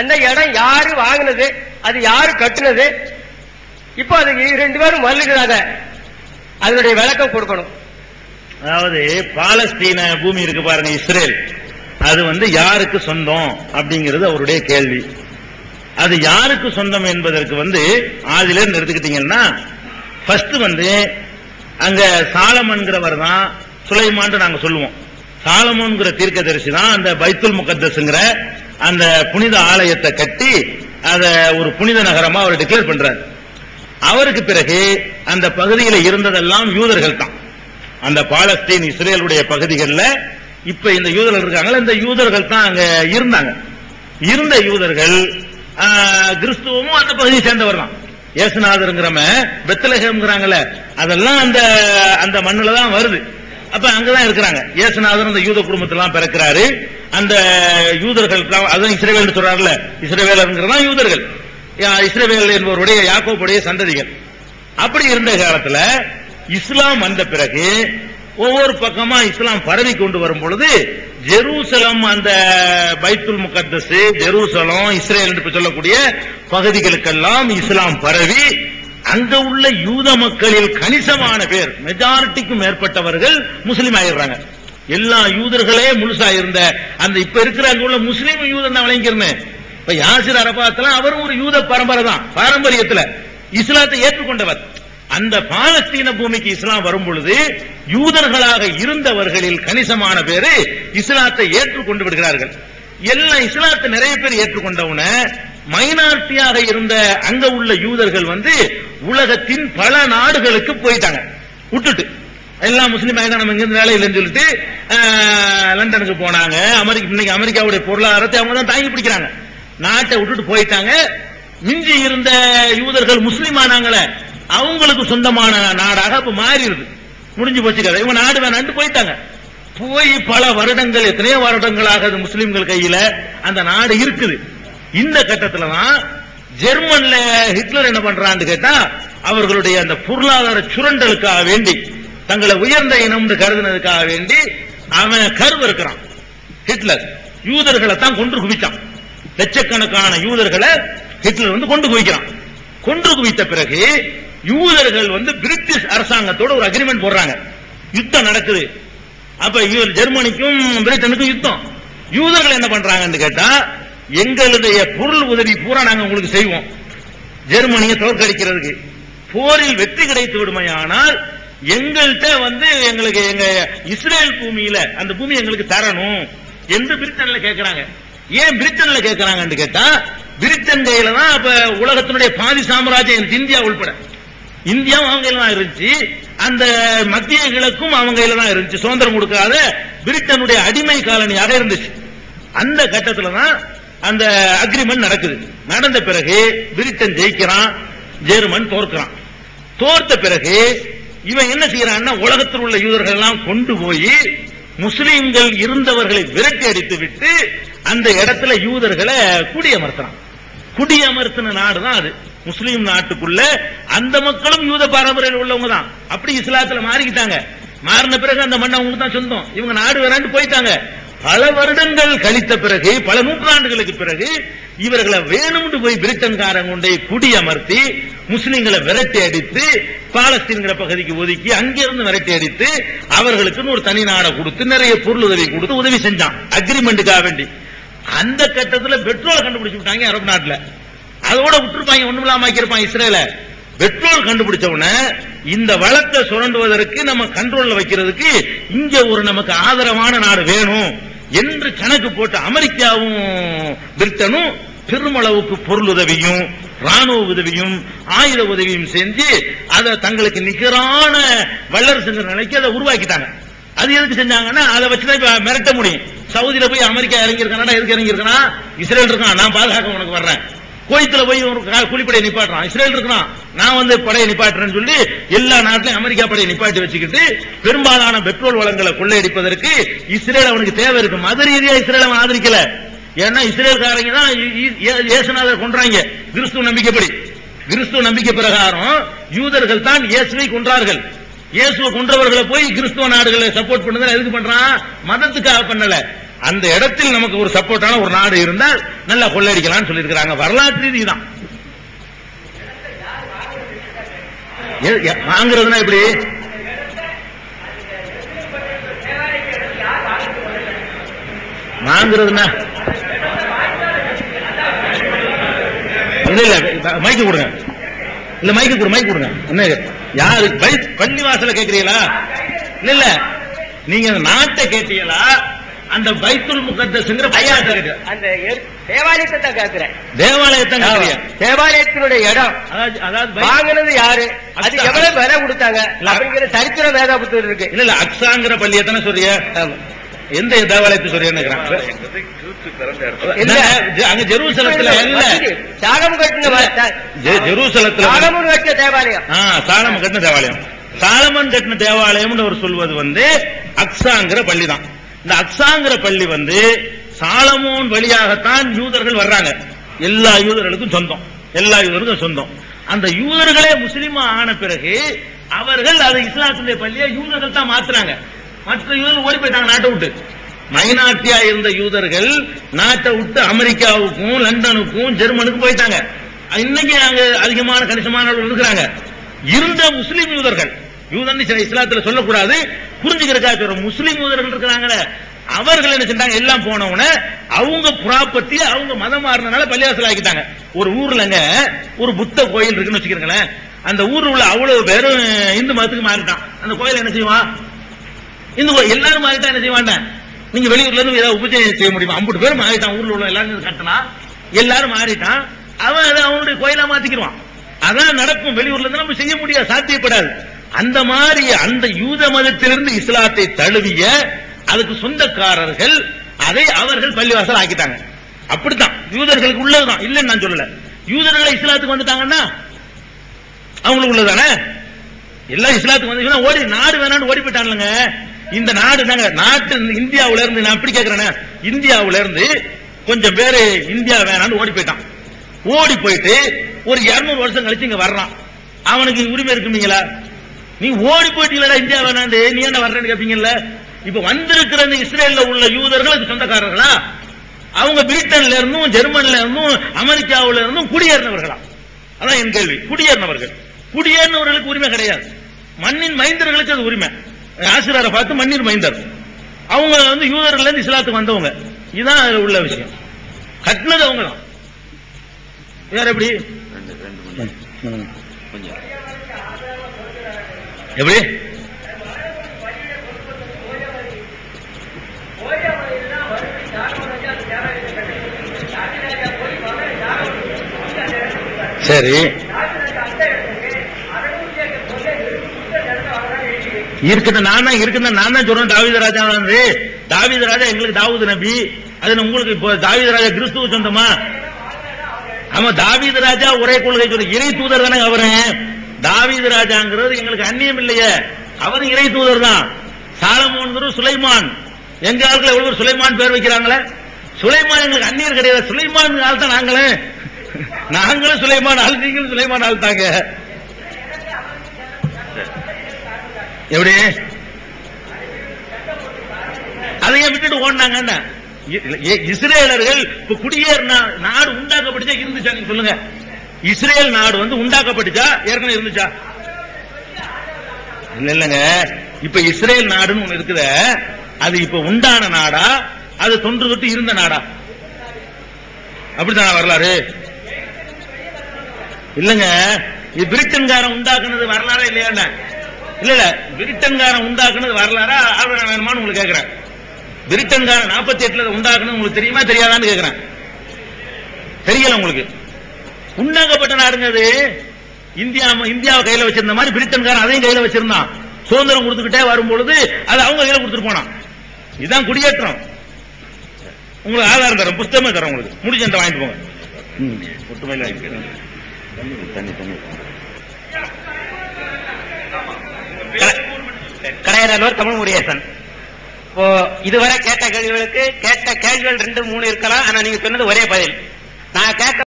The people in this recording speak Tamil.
அந்த இடம் யாரு வாங்கினது? அது யாரு கட்டுனது? இப்போ அது ரெண்டு பேரும் மல்லுகிறாங்க. அதனுடைய விளக்கம் கொடுக்கணும். அதாவது பாலஸ்தீன பூமி இருக்கு பாருங்க இஸ்ரேல். அது வந்து யாருக்கு சொந்தம் அப்படிங்கிறது அவருடைய கேள்வி. அது யாருக்கு சொந்தம் என்பதற்கு வந்து ஆதில எடுத்துக்கிட்டீங்கன்னா ஃபர்ஸ்ட் வந்து அங்க சாலமன்கிறவர் தான் சுலைமான் நாங்க சொல்லுவோம். சாலமோன்கிற தீர்க்கதரிசி தான் அந்த பைத்துல் முகத்தஸ்ங்கிற அந்த புனித ஆலயத்தை கட்டி அத ஒரு புனித நகரமா அவர் டிக்ளேர் பண்றார். அவருக்கு பிறகு அந்த பகுதியில் இருந்ததெல்லாம் யூதர்கள் தான் அந்த பாலஸ்தீன் இஸ்ரேலுடைய பகுதிகளில் இப்ப இந்த யூதர்கள் இருக்காங்களா இந்த யூதர்கள் தான் அங்க இருந்தாங்க. இருந்த யூதர்கள் கிறிஸ்துவமும் அந்த பகுதியை சேர்ந்தவர் தான் ஏசுநாதருங்கிறம பெத்தலகம்ங்கிறாங்கல்ல அதெல்லாம் அந்த அந்த மண்ணில் தான் வருது. அப்ப அங்கதான் இருக்கிறாங்க. ஏசுநாதர் அந்த யூத குடும்பத்திலாம் பிறக்கிறாரு. அந்த யூதர்கள் தான் அதான் இஸ்ரேவேல் சொல்றாருல இஸ்ரேவேலருங்கிறதா யூதர்கள். யா- என்பவருடைய யாக்கோப்புடைய சந்ததிகள். அப்படி இருந்த காலத்துல இஸ்லாம் வந்த பிறகு ஒவ்வொரு பக்கமா இஸ்லாம் பரவி கொண்டு வரும் பொழுது ஜெருசலம் அந்த பைத்துல் முகத்தஸ் ஜெருசலம் இஸ்ரேல் என்று சொல்லக்கூடிய பகுதிகளுக்கெல்லாம் இஸ்லாம் பரவி அங்க உள்ள யூத மக்களில் கணிசமான பேர் மெஜாரிட்டிக்கும் மேற்பட்டவர்கள் முஸ்லீம் ஆயிடுறாங்க. எல்லா யூதர்களே முழுசா இருந்த அந்த இப்ப இருக்கிற அங்க உள்ள முஸ்லீம் யூதன் தான் விளங்கிருந்தேன் இப்ப யாசிர் அரபாத்ல அவரும் ஒரு யூத பரம்பரை தான் பாரம்பரியத்துல. இஸ்லாத்தை ஏற்றுக்கொண்டவர். அந்த பாலஸ்தீன பூமிக்கு இஸ்லாம் வரும் பொழுது யூதர்களாக இருந்தவர்களில் கணிசமான பேரு இஸ்லாத்தை ஏற்றுக்கொண்டு விடுகிறார்கள். எல்லாம் இஸ்லாத்தை நிறைய பேர் ஏற்றுக்கொண்டவுன மைனாரிட்டியாக இருந்த அங்க உள்ள யூதர்கள் வந்து உலகத்தின் பல நாடுகளுக்கு போயிட்டாங்க. விட்டுட்டு. எல்லாம் முஸ்லீம் ஆகிதான் நம்ம இங்கிருந்து வேலை இல்லைன்னு சொல்லிட்டு லண்டனுக்கு போனாங்க. அமெரிக்க இன்னைக்கு அமெரிக்காவுடைய பொருளாதாரத்தை அவங்க தான் தாங்கி பிடிக்கிறாங்க. நாட்டை விட்டுட்டு போயிட்டாங்க. மிஞ்சி இருந்த யூதர்கள் முஸ்லீம் ஆனாங்களே அவங்களுக்கு சொந்தமான நாடாக இப்ப மாறிடுது. முடிஞ்சு போச்சு கதை. இவங்க நாடு வேணான்ட்டு போயிட்டாங்க. போய் பல வருடங்கள் எத்தனையோ வருடங்களாக முஸ்லீம்கள் கையில அந்த நாடு இருக்குது. இந்த கட்டத்துல தான் ஜெர்மன்ல ஹிட்லர் என்ன பண்றான்னு கேட்டா அவர்களுடைய அந்த பொருளாதார சுரண்டலுக்காக வேண்டி தங்களை உயர்ந்த இனம்னு கருதுனதுக்காக வேண்டி அவன் கருவு இருக்கிறான். ஹிட்லர். யூதர்களை தான் கொன்று குவித்தான் லட்சக்கணக்கான யூதர்களை ஹிட்லர் வந்து கொண்டு குவிக்கிறான். கொன்று குவித்த பிறகு யூதர்கள் வந்து பிரிட்டிஷ் அரசாங்கத்தோட ஒரு அக்ரிமெண்ட் போடுறாங்க. யுத்தம் நடக்குது. அப்ப இவர் ஜெர்மனிக்கும் பிரிட்டனுக்கும் யுத்தம். யூதர்கள் என்ன பண்றாங்கன்னு கேட்டா எங்களுடைய பொருள் உதவி பூரா நாங்க உங்களுக்கு செய்வோம். ஜெர்மனியை தோற்கடிக்கிறதுக்கு. போரில் வெற்றி கிடைத்து விடுமையானால் எங்கள்கிட்ட வந்து எங்களுக்கு எங்க இஸ்ரேல் பூமியில அந்த பூமி எங்களுக்கு தரணும். என்று பிரிட்டன்ல கேட்கிறாங்க ஏன் பிரிட்டன்ல கேட்கிறாங்கன்னு கேட்டா பிரிட்டன் கையில தான் அப்ப உலகத்தினுடைய பாதி சாம்ராஜ்யம் இந்தியா உள்பட. இந்தியாவும் அவங்க கையில தான் இருந்துச்சு. அந்த மத்திய கிழக்கும் அவங்க கையில தான் இருந்துச்சு. சுதந்திரம் கொடுக்காத பிரிட்டனுடைய அடிமை காலனியாக இருந்துச்சு. அந்த கட்டத்துல தான் அந்த அக்ரிமெண்ட் நடக்குது. நடந்த பிறகு பிரிட்டன் ஜெயிக்கிறான் ஜெர்மன் தோற்கிறான். தோர்த்த பிறகு இவன் என்ன செய்யறான்னா உலகத்தில் உள்ள யூதர்கள் எல்லாம் கொண்டு போய் முஸ்லீம்கள் இருந்தவர்களை விரட்டி அடித்து விட்டு அந்த இடத்துல யூதர்களை குடியமர்த்துறான் குடியமர்த்தின நாடு தான் அது. முஸ்லீம் நாட்டுக்குள்ள அந்த மக்களும் யூத பாரம்பரியம் உள்ளவங்க தான். அப்படி இஸ்லாத்துல மாறிக்கிட்டாங்க. மாறின பிறகு அந்த மண் அவங்களுக்கு தான் சொந்தம். இவங்க நாடு வேறாண்டு போயிட்டாங்க. பல வருடங்கள் கழித்த பிறகு பல நூற்றாண்டுகளுக்கு பிறகு இவர்களை வேணும்னு போய் பிரிட்டன்காரங்க கொண்டே குடியமர்த்தி முஸ்லிம்களை விரட்டி அடித்து பாலஸ்தீன்கிற பகுதிக்கு ஒதுக்கி அங்கிருந்து விரட்டி அடித்து அவர்களுக்குன்னு ஒரு தனி நாடை கொடுத்து நிறைய பொருள் உதவி கொடுத்து உதவி செஞ்சான். அக்ரிமெண்ட்டுக்காக வேண்டி. அந்த கட்டத்தில் பெட்ரோல் கண்டுபிடிச்சு விட்டாங்க அரபு நாட்டில். அதோட விட்டுருப்பாங்க ஒண்ணும் இல்லாம ஆக்கியிருப்பாங்க இஸ்ரேல. பெட்ரோல் கண்டுபிடிச்ச உடனே இந்த வளத்தை சுரண்டுவதற்கு நம்ம கண்ட்ரோல்ல வைக்கிறதுக்கு இங்க ஒரு நமக்கு ஆதரவான நாடு வேணும் என்று கணக்கு போட்டு அமெரிக்காவும் பிரிட்டனும் பெருமளவுக்கு பொருள் உதவியும் ராணுவ உதவியும் ஆயுத உதவியும் செஞ்சு அதை தங்களுக்கு நிகரான வல்லரசு நிலைக்கு அதை உருவாக்கிட்டாங்க. அது எதுக்கு செஞ்சாங்கன்னா அதை வச்சுதான் இப்ப மிரட்ட முடியும். சவுதியில போய் அமெரிக்கா இறங்கி எதுக்கு இறங்கி இஸ்ரேல் இருக்கான் நான் பாதுகாக்க உனக்கு வர்றேன். கோயத்துல போய் ஒரு கூலிப்படையை நிப்பாட்டுறான். இஸ்ரேல் இருக்கான் நான் வந்து படையை நிப்பாட்டுறேன்னு சொல்லி எல்லா நாட்டிலும் அமெரிக்கா படையை நிப்பாட்டி வச்சுக்கிட்டு பெரும்பாலான பெட்ரோல் வளங்களை கொள்ளையடிப்பதற்கு இஸ்ரேல் அவனுக்கு தேவை இருக்கு. மத ரீதியா இஸ்ரேல் அவன் ஆதரிக்கல. ஏன்னா இஸ்ரேல்காரங்க தான் இயேசுநாதர் கொன்றாங்க. கிறிஸ்துவ நம்பிக்கைப்படி. கிறிஸ்துவ நம்பிக்கை பிரகாரம் யூதர்கள் தான் இயேசுவை கொன்றார்கள். இயேசுவை கொன்றவர்களை போய் கிறிஸ்துவ நாடுகளை சப்போர்ட் பண்ணுறது எதுக்கு பண்றான்? மதத்துக்காக பண்ணல. அந்த இடத்தில் நமக்கு ஒரு சப்போர்ட்டான ஒரு நாடு இருந்தால் நல்லா கொள்ளடிக்கலாம்னு சொல்லியிருக்கிறாங்க. வரலாற்று ரீதி தான் எப்படி? வாங்குறதுன்னா இல்ல இல்ல இப்ப மைக்கு கொடுங்க. இல்ல மைக்கு கொடு மைக்கு கொடுங்க. என்ன யாரு பள்ளி வாசல கேக்குறீங்களா இல்ல இல்ல. நீங்க நாட்டை கேட்டீங்களா அந்த பைத்துல் முகத்தஸ்ங்கிற கேட்டீங்க. அந்த தேவாலயத்தை தான் கேட்கிறேன். தேவாலயத்தை கேக்குறீங்க தேவாலயத்தினுடைய இடம். அதாவது வாங்கினது யாரு? அது. எவ்வளவு விலை கொடுத்தாங்க? அப்படிங்கிற சரித்திர வேதா புத்தகம் இருக்கு. இல்ல இல்ல அக்ஸாங்கிற பள்ளியை தானே சொல்றிய எந்த தேவாலயத்தை சொல்றேன்னு ஜெருசலத்துல இல்ல. சாகம் கட்டின ஜெருசலத்துல சாலமோன் கட்டின தேவாலயம். ஆ, சாலமன் கட்டின தேவாலயம். சாலமன் கட்டின தேவாலயம்னு அவர் சொல்வது வந்து அக்ஸாங்கிற பள்ளி தான். இந்த அக்ஸாங்கிற பள்ளி வந்து சாலமோன் வழியாகத்தான் யூதர்கள் வர்றாங்க. எல்லா யூதர்களுக்கும் சொந்தம். எல்லா யூதருக்கும் சொந்தம். அந்த யூதர்களே முஸ்லிமா ஆன பிறகு அவர்கள் அதை இஸ்லாத்துடைய பள்ளியை யூதர்கள் தான் மாத்துறாங்க மற்ற யூதர்கள் ஓடி போயிட்டாங்க நாட்டை விட்டு. மைனாரிட்டியா இருந்த யூதர்கள் நாட்டை விட்டு அமெரிக்காவுக்கும் லண்டனுக்கும் ஜெர்மனுக்கும் போயிட்டாங்க. இன்னைக்கு அங்க அதிகமான கணிசமானவர்கள் இருக்கிறாங்க. இருந்த முஸ்லிம் யூதர்கள் யூதன் சில இஸ்லாத்துல சொல்லக்கூடாது புரிஞ்சுக்கிறதுக்காக சொல்ற முஸ்லிம் யூதர்கள் இருக்கிறாங்களே அவர்கள் என்ன செஞ்சாங்க? எல்லாம் போனவன அவங்க ப்ராப்பர்ட்டி அவங்க மதம் மாறினால பள்ளிவாசல் ஆக்கிட்டாங்க. ஒரு ஊர்லங்க ஒரு புத்த கோயில் இருக்குன்னு வச்சுக்கிறீங்களேன் அந்த ஊர்ல உள்ள அவ்வளவு பேரும் இந்து மதத்துக்கு மாறிட்டான். அந்த கோயில் என்ன செய்வான்? இந்து கோ- எல்லாரும் மாறிட்டா என்ன செய்வாங்க? நீங்க வெளியூர்ல இருந்து ஏதாவது உபஜயம் செய்ய முடியுமா? ஐம்பது பேர் மாறிட்டான் ஊர்ல உள்ள எல்லாரும் கட்டினா எல்லாரும் மாறிட்டான் அவன் அதை அவனுடைய கோயிலா மாத்திக்கிடுவான். அதான் நடக்கும். வெளியூர்ல இருந்து நம்ம செய்ய முடியாது சாத்தியப்படாது. அந்த மாதிரி அந்த யூத மதத்திலிருந்து இஸ்லாத்தை தழுவிய அதுக்கு சொந்தக்காரர்கள் அதை அவர்கள் பள்ளிவாசல் ஆக்கிட்டாங்க. அப்படித்தான். யூதர்களுக்கு உள்ளதுதான். இல்லைன்னு நான் சொல்லல. யூதர்களை இஸ்லாத்துக்கு வந்துட்டாங்கன்னா அவங்களுக்கு உள்ளதானே எல்லாம் இஸ்லாத்துக்கு வந்து ஓடி நாடு வேணாம்னு ஓடி போயிட்டானுங்க. இந்த நாடு நாங்க நாட்டு இந்தியாவுல இருந்து நான் எப்படி கேட்கிறேன்னா இந்தியாவுல இருந்து கொஞ்சம் பேரு இந்தியா வேணாம்னு ஓடி போயிட்டான். ஓடி போயிட்டு ஒரு 200 வருஷம் கழிச்சு இங்க வர்றான். அவனுக்கு உரிமை இருக்குமீங்களா நீ ஓடி போயிட்டீங்களா இந்தியா வேணாண்டு நீ என்ன வர்றேன்னு கேப்பீங்கல்ல? இப்ப வந்திருக்கிற இந்த இஸ்ரேல்ல உள்ள யூதர்கள் அதுக்கு சொந்தக்காரர்களா? அவங்க பிரிட்டன்ல இருந்தும் ஜெர்மன்ல இருந்தும் அமெரிக்காவில இருந்தும் குடியேறினவர்களா? அதான் என் கேள்வி. குடியேறினவர்கள். குடியேறினவர்களுக்கு உரிமை கிடையாது. மண்ணின் மைந்தர்களுக்கு அது உரிமை. ஆசிரியரை பார்த்து மன்னிர் மைந்தர். அவங்க வந்து யூதர்ல இருந்து இஸ்லாத்துக்கு வந்தவங்க. இதுதான் உள்ள விஷயம். கட்டினது அவங்க தான் வேற எப்படி? எப்படி? சரி. இருக்கிற நான் தான் இருக்கிற நான் தான் சொல்றேன் தாவித ராஜா வந்து. தாவீது ராஜா எங்களுக்கு தாவூது நபி. அது உங்களுக்கு இப்போ தாவீது ராஜா கிறிஸ்துவ சொந்தமா? ஆமா தாவீது ராஜா ஒரே கொள்கை சொல்லி. இறை தூதர் தானே அவரு. தாவீது ராஜாங்கிறது எங்களுக்கு அந்நியம் இல்லையே. அவர் இறை தூதர் தான். Solomon Sulaiman. எங்க ஆட்கள் எவ்வளவு சுலைமான் பேர் வைக்கிறாங்களே? சுலைமான் எங்களுக்கு அந்நியர் கிடையாது. சுலைமான் ஆள் தான் நாங்களே. நாங்களும் சுலைமான் ஆள் நீங்களும் சுலைமான் ஆள் தாங்க. எப்படி அதையே விட்டுட்டு ஓடினாங்க இஸ்ரேலர்கள் இப்ப குடியேறு நாடு உண்டாக்கப்பட்டுச்சா இருந்துச்சா நீங்க சொல்லுங்க. இஸ்ரேல் நாடு வந்து உண்டாக்கப்பட்டுச்சா? ஏற்கனவே இருந்துச்சா? இல்ல இல்லங்க. இப்ப இஸ்ரேல் நாடுன்னு ஒண்ணு இருக்குத அது இப்ப உண்டான நாடா? அது தொன்று தொட்டு இருந்த நாடா? அப்படித்தான வரலாறு? இல்லங்க. இது பிரிட்டன்காரன் உண்டாக்குனது வரலாறா இல்லையா இல்ல இல்ல. பிரிட்டன்காரன் உண்டாக்குனது வரலாறா? ஆவணம் வேணுமான்னு உங்களுக்கு கேட்கிறேன் பிரிட்டன்காரன் நாற்பத்தி எட்டுல உண்டாக்குனது உங்களுக்கு தெரியுமா தெரியாதான்னு கேட்கிறேன் தெரியல உங்களுக்கு. உண்டாக்கப்பட்ட நாடுங்க அது. இந்தியா இந்தியாவை கையில வச்சிருந்த மாதிரி பிரிட்டன்காரன் அதையும் கையில வச்சிருந்தான். சுதந்திரம் கொடுத்துக்கிட்டே வரும்பொழுது அது அவங்க கையில கொடுத்துட்டு போனான். இதுதான் குடியேற்றம். உங்களுக்கு ஆதாரம் தரேன் புத்தகமே தரேன் உங்களுக்கு. முடிஞ்ச வாங்கிட்டு போங்க. ம், தண்ணி தண்ணி. கடையரலூர் தமிழ் முருகேசன். இப்போ இதுவரை கேட்ட கேள்விகளுக்கு கேட்ட கேள்விகள் ரெண்டு மூணு இருக்கலாம் ஆனா நீங்க சொன்னது ஒரே பதில். நான் கேட்ட